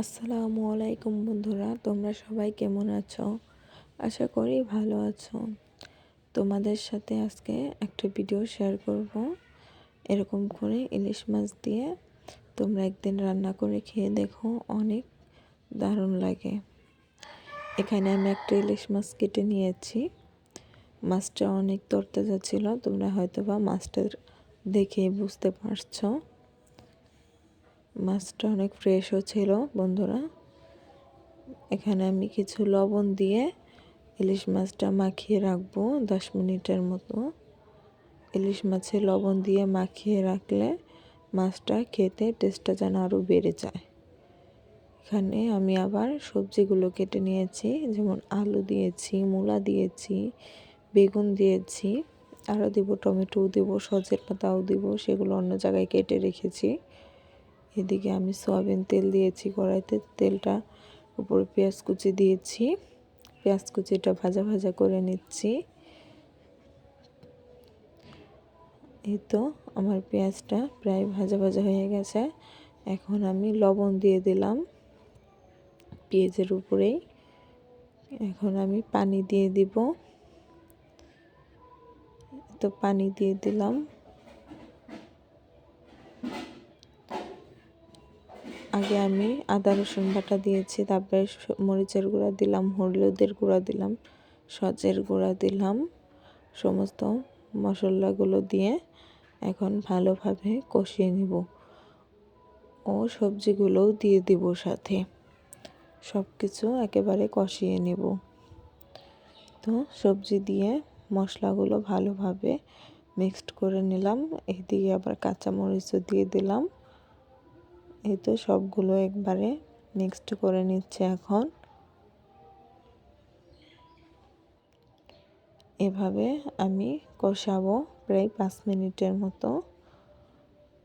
আসসালামু আলাইকুম বন্ধুরা, তোমরা সবাই কেমন আছো? আশা করি ভালো আছো। তোমাদের সাথে আজকে একটা ভিডিও শেয়ার করব। এরকম করে ইলিশ মাছ দিয়ে তোমরা একদিন রান্না করে খেয়ে দেখো, অনেক দারুণ লাগে। এখানে আমি একটা ইলিশ মাছ কেটে নিয়েছি। মাছটা অনেক তরতাজা ছিল, তোমরা হয়তো বা মাছটা দেখে বুঝতে পারছ। মাছটা অনেক ফ্রেশও ছিল, বন্ধুরা। এখানে আমি কিছু লবণ দিয়ে ইলিশ মাছটা মাখিয়ে রাখব দশ মিনিটের মতো। ইলিশ মাছে লবণ দিয়ে মাখিয়ে রাখলে মাছটা খেতে টেস্টটা যেন আরও বেড়ে যায়। এখানে আমি আবার সবজিগুলো কেটে নিয়েছি, যেমন আলু দিয়েছি, মূলা দিয়েছি, বেগুন দিয়েছি, আরও দিব টমেটোও দেবো, সজের পাতাও দিব, সেগুলো অন্য জায়গায় কেটে রেখেছি। এদিকে আমি সয়াবিন তেল দিয়েছি কড়াইতে। তেলটা উপরে পেঁয়াজ কুচি দিয়েছি। পেঁয়াজ কুচিটা ভাজা ভাজা করে নিচ্ছি। এই তো আমার পেঁয়াজটা প্রায় ভাজা ভাজা হয়ে গেছে। এখন আমি লবণ দিয়ে দিলাম পেঁয়াজের উপরেই। এখন আমি পানি দিয়ে দিব। তো পানি দিয়ে দিলাম। আগে আমি আদা, রসুন বাটা দিয়েছি, তারপরে মরিচের গুঁড়া দিলাম, হলুদের গুঁড়া দিলাম, সজের গুঁড়া দিলাম, সমস্ত মশলাগুলো দিয়ে এখন ভালোভাবে কষিয়ে নিব ও সবজিগুলোও দিয়ে দিব সাথে। সব কিছু একেবারে কষিয়ে নেব। তো সবজি দিয়ে মশলাগুলো ভালোভাবে মিক্সড করে নিলাম, এদিকে আবার কাঁচামরিচও দিয়ে দিলাম। এই তো সবগুলো একবারে মিক্সড করে নিচ্ছে এখন। এভাবে আমি কষাবো প্রায় পাঁচ মিনিটের মতো,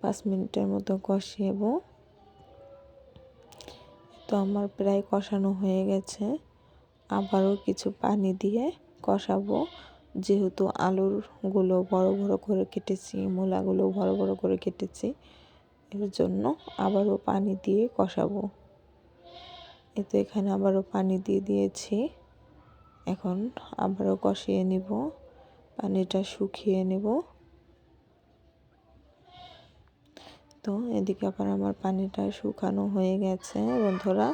পাঁচ মিনিটের মতো কষিয়েব। তো আমার প্রায় কষানো হয়ে গেছে। আবারও কিছু পানি দিয়ে কষাবো। যেহেতু আলুরগুলো বড় বড় করে কেটেছি, মূলাগুলো বড় বড় করে কেটেছি এর জন্য আবারও পানি দিয়ে কষাবো। এ তো এখানে আবারও পানি দিয়ে দিয়েছি। এখন আবারও কষিয়ে নিব, পানিটা শুকিয়ে নেব। তো এদিকে আবার আমার পানিটা শুকানো হয়ে গেছে, বন্ধুরা।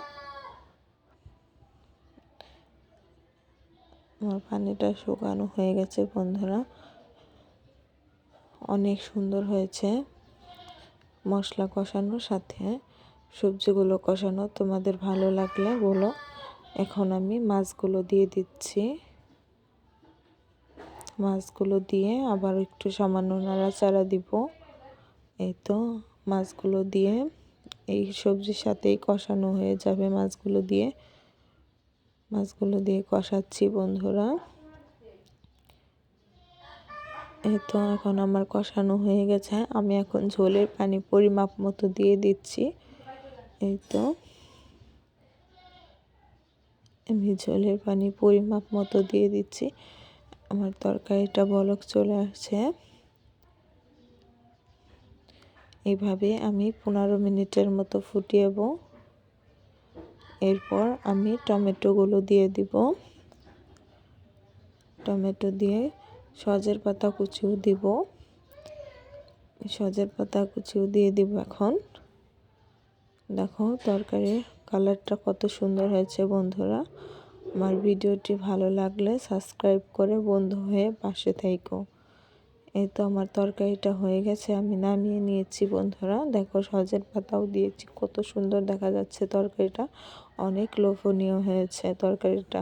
আমার পানিটা শুকানো হয়ে গেছে, বন্ধুরা। অনেক সুন্দর হয়েছে। মশলা কষানোর সাথে সবজিগুলো কষানো, তোমাদের ভালো লাগলে বলো। এখন আমি মাছগুলো দিয়ে দিচ্ছি। মাছগুলো দিয়ে আবার একটু সামান্য নাড়াচাড়া দিব। এই তো মাছগুলো দিয়ে এই সবজির সাথেই কষানো হয়ে যাবে মাছগুলো দিয়ে। মাছগুলো দিয়ে কষাচ্ছি বন্ধুরা। এই তো এখন আমার কষানো হয়ে গেছে। আমি এখন ঝোলের পানি পরিমাপ মতো দিয়ে দিচ্ছি। এই তো। আমি ঝোলের পানি পরিমাপ মতো দিয়ে দিচ্ছি। আমার তরকারিটা বলক চলে আসছে। এইভাবে আমি পনেরো মিনিটের মতো ফুটিয়েব। এরপর আমি টমেটোগুলো দিয়ে দিব। টমেটো দিয়ে সজের পাতা কুচিও দিব। সজের পাতা কুচিও দিয়ে দিব এখন। দেখো তরকারির কালারটা কত সুন্দর হয়েছে বন্ধুরা। আমার ভিডিওটি ভালো লাগলে সাবস্ক্রাইব করে বন্ধু হয়ে পাশে থাইকো। এই তো আমার তরকারিটা হয়ে গেছে, আমি নামিয়ে নিয়েছি বন্ধুরা। দেখো সজের পাতাও দিয়েছি, কত সুন্দর দেখা যাচ্ছে তরকারিটা। অনেক লোভনীয় হয়েছে তরকারিটা।